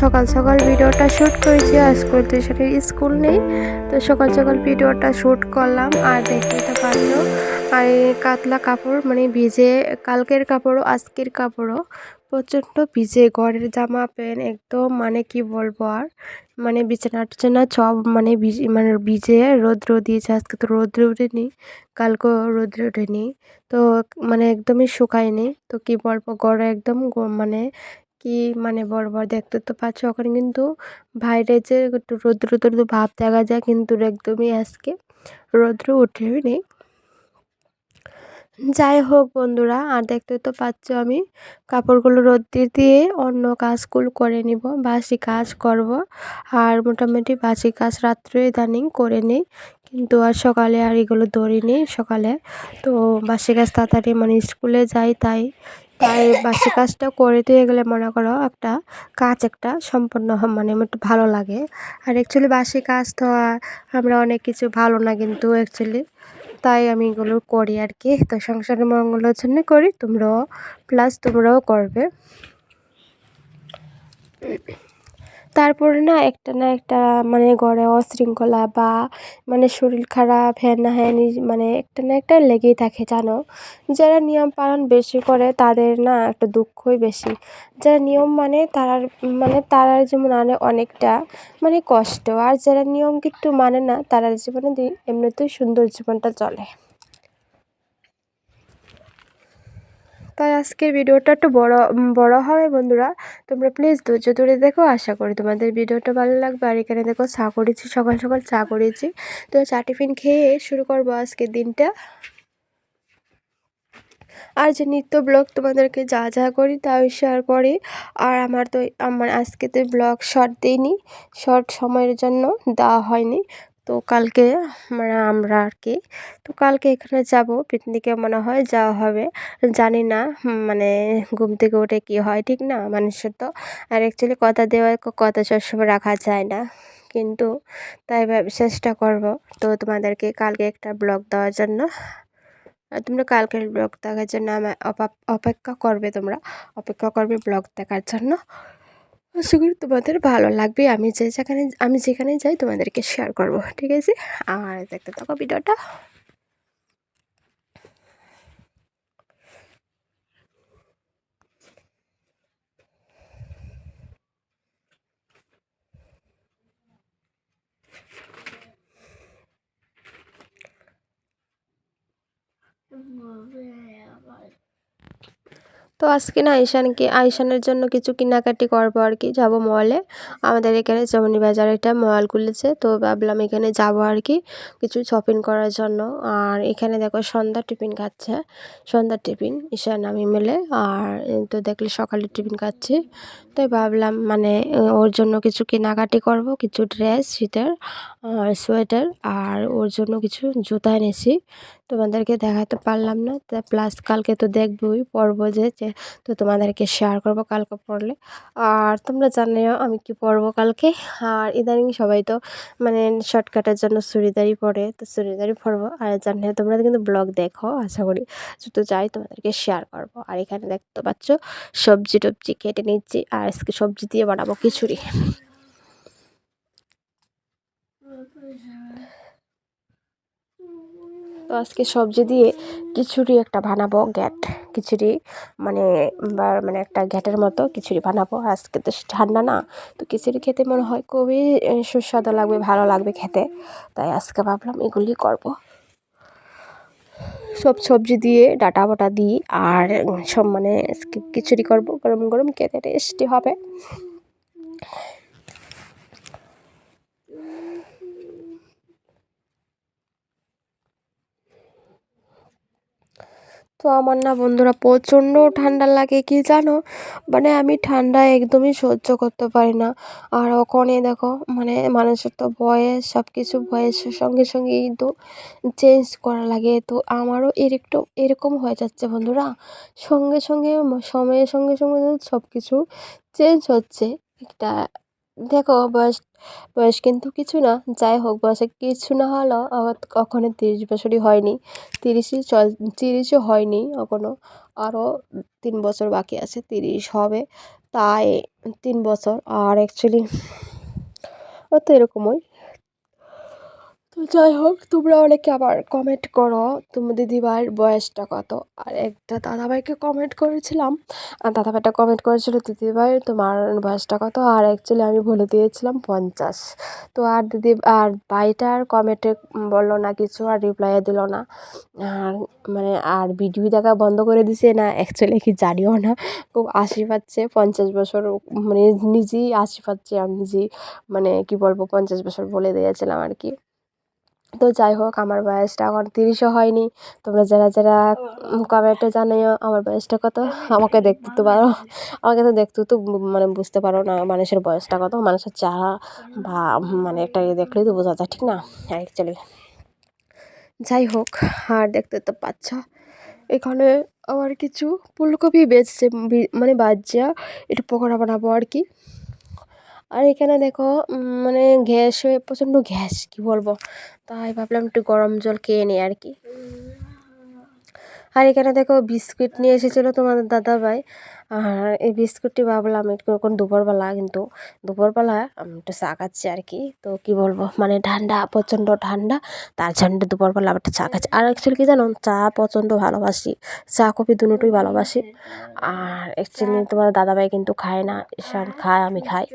সকাল সকাল ভিডিওটা শ্যুট করেছি আজকে সেটা স্কুল নেই। তো সকাল সকাল ভিডিওটা শ্যুট করলাম, আর দেখতে তো পাচ্ছ, আর কাতলা কাপড় মানে ভিজে, কালকের কাপড়ও, আজকের কাপড়ও প্রচণ্ড ভিজে, ঘরের জামা, প্যান্ট, একদম মানে কি বলব আর মানে বিছানা টিছানা সব মানে ভিজে মানে ভিজে, রৌদ্র দিয়েছে, আজকে তো রৌদ্র ওঠেনি, কালকেও রৌদ্র ওঠেনি। তো মানে একদমই শুকায়নি, তো কি বলব গড়ে একদম মানে কি মানে বড় বড় দেখতে তো পাচ্ছ ওখানে কিন্তু বাইরে যে একটু রৌদ্র রৌদ্র ভাব দেখা যায় কিন্তু একদমই আজকে রৌদ্র উঠেও নেই। যাই হোক বন্ধুরা, আর দেখতে তো পাচ্ছ আমি কাপড়গুলো রোদ্রে দিয়ে অন্য কাজগুলো করে নিব, বাসি কাজ করব। আর মোটামুটি বাসি কাজ রাত্রে ইদানিং করে নিই, কিন্তু আর সকালে আর এগুলো ধরিনি সকালে। তো বাসি কাজ তাড়াতাড়ি মানে স্কুলে যাই তাই তাই বাসি কাজটা করে দিয়ে গেলে মনে করো একটা কাজ একটা সম্পন্ন মানে একটু ভালো লাগে। আর অ্যাকচুয়ালি বাসি কাজ তো আমরা অনেক কিছু ভালো না কিন্তু অ্যাকচুয়ালি তাই আমি এগুলো করি আর কি তো সংসারের মঙ্গলের জন্য করি, তোমরাও প্লাস তোমরাও করবে। তারপরে না একটা না একটা মানে ঘরে অশৃঙ্খলা বা মানে শরীর খারাপ, হ্যান না হ্যান মানে একটা না একটা লেগেই থাকে, জানো? যারা নিয়ম পালন বেশি করে তাদের না একটা দুঃখই বেশি। যারা নিয়ম মানে তারার মানে তারার যেমন আনে অনেকটা মানে কষ্ট। আর যারা নিয়ম কিন্তু মানে না তারার জীবনে এমনিতেই সুন্দর জীবনটা চলে। তাই আজকের ভিডিওটা একটু বড় বড় হবে বন্ধুরা। তোমরা প্লিজ ধৈর্য ধরে দেখো, আশা করি তোমাদের ভিডিওটা ভালো লাগবে। আর এখানে দেখো চা করেছি, সকাল সকাল চা করেছি। তো চা টিফিন খেয়ে শুরু করব আজকের দিনটা। আর যে নিত্য ব্লগ তোমাদেরকে যা যা করি তাই শেয়ার করি। আর আমার তো আমার আজকে তো ব্লগ শর্ট দিইনি শর্ট সময়ের জন্য দেওয়া হয়নি। তো কালকে মানে আমরা আর কি তো কালকে এখানে যাব, পিকনিকে মনে হয় যাওয়া হবে। জানি না মানে ঘুম থেকে উঠে কি হয়, ঠিক না? মানুষের তো। আর অ্যাকচুয়ালি কথা দেওয়া কথা সবসময় রাখা যায় না। কিন্তু তাই চেষ্টা করব। তো তোমাদেরকে কালকে একটা ব্লগ দেওয়ার জন্য। তোমরা কালকের ব্লগ দেখার জন্য আমার অপেক্ষা করবে তোমরা। অপেক্ষা করবে ব্লগ দেখার জন্য। আশা করি তোমাদের ভালো লাগবে। আমি যে যেখানে, আমি যেখানে যাই তোমাদেরকে শেয়ার করব, ঠিক আছে? আর দেখতে থাকো ভিডিওটা। তো আজকে না আইশানকে আইসানের জন্য কিছু কেনাকাটি করব আর কি। যাব মলে। আমাদের এখানে চমনি বাজার একটা মল খুলেছে, তো ভাবলাম এখানে যাব আর কি কিছু শপিং করার জন্য। আর এখানে দেখো সন্ধ্যা টিফিন খাচ্ছে সন্ধ্যার টিফিন, ঈশান, আমি মিলে। আর তো দেখলে সকালে টিফিন খাচ্ছি। তাই ভাবলাম মানে ওর জন্য কিছু কেনাকাটি করব, কিছু ড্রেস, শীতের সোয়েটার, আর ওর জন্য কিছু জুতা এনেছি। তোমাদেরকে দেখাতে পারলাম না, তা প্লাস কালকে তো দেখবই, পরবো যে তো তোমাদেরকে শেয়ার করব কালকে পড়লে আর তোমরা জানিও আমি কি পরবো কালকে। আর ইদানিং সবাই তো মানে শর্টকাটের জন্য চুড়িদারি পরে, তো চুড়িদারই পরবো। আর জানিও তোমরা কিন্তু ব্লগ দেখো, আশা করি তো যাই তোমাদেরকে শেয়ার করব। আর এখানে দেখতে পাচ্ছ সবজি টবজি কেটে নিচ্ছি, আর আজকে সবজি দিয়ে বানাবো, খিচুড়ি। তো আজকে সবজি দিয়ে খিচুড়ি একটা বানাবো, গ্যাট। খিচুড়ি মানে মানে একটা গ্যাটের মতো খিচুড়ি বানাবো। আজকে তো ঠান্ডা না, তো খিচুড়ি খেতে মনে হয় খুবই সুস্বাদু লাগবে, ভালো লাগবে খেতে। তাই আজকে ভাবলাম এগুলি করব। সব সবজি দিয়ে, ডাটা বাটা দিই আর সব মানে খিচুড়ি করব, গরম গরম খেতে টেস্টি হবে। তো আমার না বন্ধুরা প্রচণ্ড ঠান্ডা লাগে, কি জানো? মানে আমি ঠান্ডা একদমই সহ্য করতে পারি না। আর ওখানে দেখো মানে মানুষের তো বয়স সব কিছু বয়সের সঙ্গে সঙ্গে কিন্তু চেঞ্জ করা লাগে। তো আমারও এর একটু এরকম হয়ে যাচ্ছে বন্ধুরা। সঙ্গে সঙ্গে, সময়ের সঙ্গে সঙ্গে সব কিছু চেঞ্জ হচ্ছে। একটা দেখো বয়স বয়স কিন্তু কিছু না। যাই হোক, বয়সে কিছু না হলেও কখনো তিরিশ বছরই হয়নি। তিরিশই চল, তিরিশও হয়নি এখনও আরও তিন বছর বাকি আছে, তিরিশ হবে। তাই তিন বছর। আর অ্যাকচুয়ালি ও তো এরকমই। তো যাই হোক, তোমরা অনেকে আবার কমেন্ট করো, তোমার দিদিভাইয়ের বয়সটা কত? আর একটা দাদাভাইকে কমেন্ট করেছিলাম। আর দাদাভাইটা কমেন্ট করেছিল, দিদিভাই, তোমার বয়সটা কত? আর অ্যাকচুয়ালি আমি বলে দিয়েছিলাম পঞ্চাশ। তো আর দিদি, আর ভাইটা আর কমেন্টে বলল না কিছু, আর রিপ্লাই দিল না। আর মানে আর ভিডিও দেখা বন্ধ করে দিছে না অ্যাকচুয়ালি কি জানিও না। খুব আশি পাচ্ছে পঞ্চাশ বছর মানে নিজেই আশি পাচ্ছে আমি নিজেই মানে কি বলব, পঞ্চাশ বছর বলে দিয়েছিলাম আর কি। তো যাই হোক, আমার বয়সটা এখন তিরিশও হয়নি। তোমরা যারা যারা কমেন্টে জানিও আমার বয়সটা কত। আমাকে দেখতে তো পারো। আমাকে তো দেখতে তো মানে বুঝতে পারো না মানুষের বয়সটা কত। মানুষের চেহারা বা মানে একটা ইয়ে দেখলেই তো বোঝা যায়, ঠিক না? অ্যাকচুয়ালি যাই হোক, আর দেখতে তো পাচ্ছ। এখানে আবার কিছু ফুলকপি বেচছে মানে বাজ্যা একটু পকোড়া বানাবো আর কি। আর এখানে দেখো মানে গ্যাস হয়ে প্রচণ্ড গ্যাস, কী বলব? তাই ভাবলাম একটু গরম জল খেয়ে নিই আর কি। আর এখানে দেখো বিস্কুট নিয়ে এসেছিল তোমাদের দাদা ভাই আর এই বিস্কুটটি ভাবলাম একটু এখন দুপুরবেলা, কিন্তু দুপুরবেলা আমি একটু চা খাচ্ছি আর কি। তো কি বলব মানে ঠান্ডা, প্রচণ্ড ঠান্ডা, তার জন্য দুপুরবেলা আবার একটু চা খাচ্ছি। আর অ্যাকচুয়ালি কী জানো, চা প্রচণ্ড ভালোবাসি, চা, কফি দুটোই ভালোবাসি। আর অ্যাকচুয়ালি তোমার দাদাভাই কিন্তু খায় না, ঈশান খায়, আমি খাই।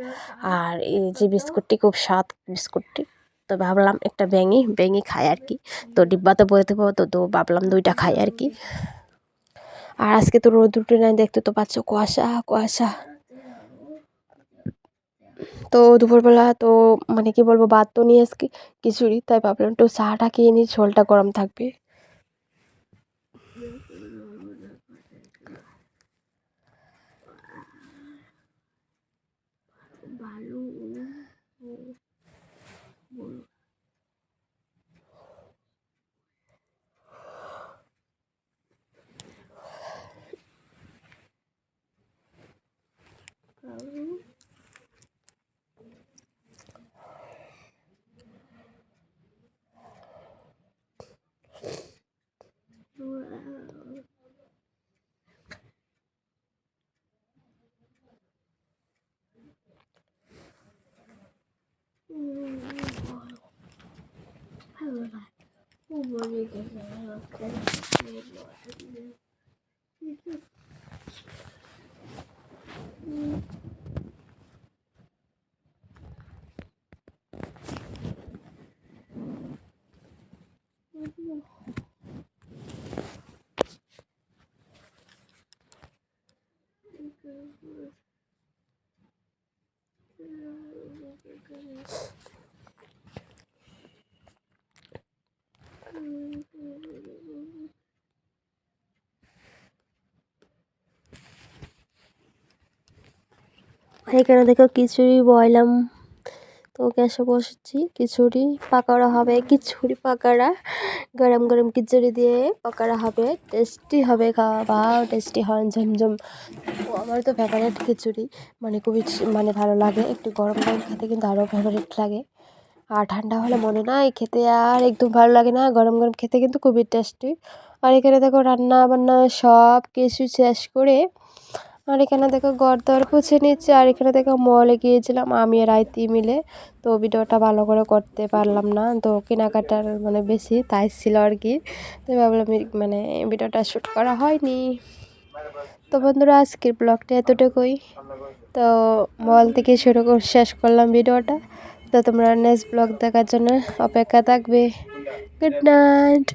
আর এই যে বিস্কুটটি, খুব স্বাদ বিস্কুটটি। তো ভাবলাম একটা ব্যাঙি ব্যাঙি খাই আর কি তো ডিব্বাতে বলে দেবো, তো তো ভাবলাম দুইটা খাই আর কি আর আজকে তো রোদ উঠে নাই, দেখতে তো পাচ্ছ কুয়াশা কুয়াশা। তো দুপুরবেলা তো মানে কি বলব, ভাত তো নিয়ে আজকে খিচুড়ি, তাই ভাবলাম একটু চাটা খেয়ে নিই, ঝোলটা গরম থাকবে। böyle gezelim. Thank you. এখানে দেখো খিচুড়ি বয়লাম। তো গ্যাসে বসেছি, খিচুড়ি পাকোড়া হবে, খিচুড়ি পাকোড়া। গরম গরম খিচুড়ি দিয়ে পাকোড়া হবে, টেস্টি হবে খাওয়া। বা টেস্টি হয়, ঝমঝম। আমার তো ফেভারিট খিচুড়ি। মানে খুবই মানে ভালো লাগে। একটু গরম গরম খেতে কিন্তু আরও ফেভারিট লাগে। আর ঠান্ডা হলে মনে নাই, খেতে আর একদম ভালো লাগে না। গরম গরম খেতে কিন্তু খুবই টেস্টি আর এখানে দেখো রান্না বান্না সব কিছু শেষ করে আর এখানে দেখো ঘর দর পুছে নিচ্ছে, আর এখানে দেখো মলে গিয়েছিলাম আমি আর আইতি মিলে। তো ভিডিওটা ভালো করে করতে পারলাম না, তো কেনাকাটার মানে বেশি তাই ছিল আর কি। তো ভাবলাম মানে ভিডিওটা শ্যুট করা হয়নি। তো বন্ধুরা, আজকের ব্লগটা এতটুকুই। তো মল থেকে শুরু শেষ করলাম ভিডিওটা। তো তোমরা নেক্সট ব্লগ দেখার জন্য অপেক্ষা থাকবে। Good night